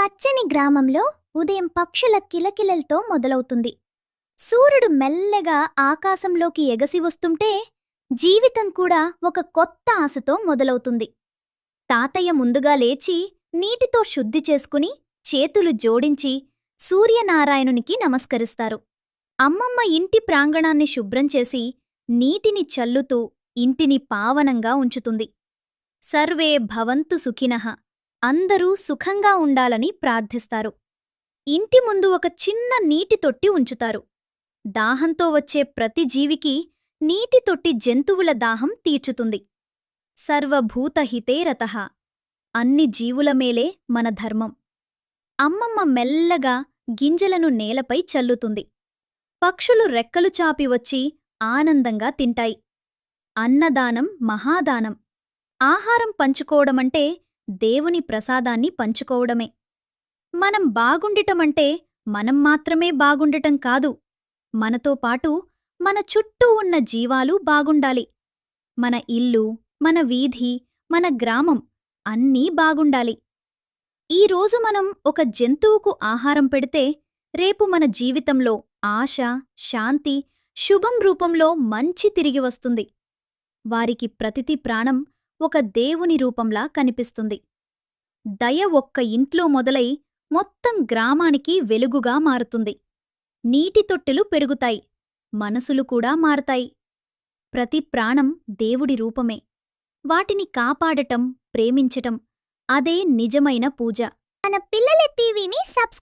పచ్చని గ్రామంలో ఉదయం పక్షుల కిలకిలలతో మొదలవుతుంది. సూర్యుడు మెల్లగా ఆకాశంలోకి ఎగసి వస్తుంటే జీవితం కూడా ఒక కొత్త ఆశతో మొదలవుతుంది. తాతయ్య ముందుగా లేచి నీటితో శుద్ధి చేసుకుని చేతులు జోడించి సూర్యనారాయణునికి నమస్కరిస్తారు. అమ్మమ్మ ఇంటి ప్రాంగణాన్ని శుభ్రం చేసి నీటిని చల్లుతూ ఇంటిని పావనంగా ఉంచుతుంది. సర్వే భవంతు సుఖినః. అందరూ సుఖంగా ఉండాలని ప్రార్థిస్తారు. ఇంటి ముందు ఒక చిన్న నీటి తొట్టి ఉంచుతారు. దాహంతో వచ్చే ప్రతి జీవికి నీటి తొట్టి జంతువుల దాహం తీర్చుతుంది. సర్వభూతహితేరతః అన్ని జీవుల మేలే మన ధర్మం. అమ్మమ్మ మెల్లగా గింజలను నేలపై చల్లుతుంది. పక్షులు రెక్కలు చాపి వచ్చి ఆనందంగా తింటాయి. అన్నదానం మహాదానం. ఆహారం పంచుకోవడమంటే దేవుని ప్రసాదాన్ని పంచుకోవడమే. మనం బాగుండటమంటే మనం మాత్రమే బాగుండటం కాదు. మనతో పాటు మన చుట్టూ ఉన్న జీవాలు బాగుండాలి. మన ఇల్లు మన వీధి మన గ్రామం అన్నీ బాగుండాలి. ఈరోజు మనం ఒక జంతువుకు ఆహారం పెడితే రేపు మన జీవితంలో ఆశ శాంతి శుభం రూపంలో మంచి తిరిగి వస్తుంది. వారికి ప్రతితి ప్రాణం ఒక దేవుని రూపంలా కనిపిస్తుంది. దయ ఒక్క ఇంట్లో మొదలై మొత్తం గ్రామానికి వెలుగుగా మారుతుంది. నీటి తొట్టెలు పెరుగుతాయి. మనసులు కూడా మారతాయి. ప్రతి ప్రాణం దేవుడి రూపమే. వాటిని కాపాడటం ప్రేమించటం అదే నిజమైన పూజ. మన పిల్లల టీవీని సబ్స్క్రైబ్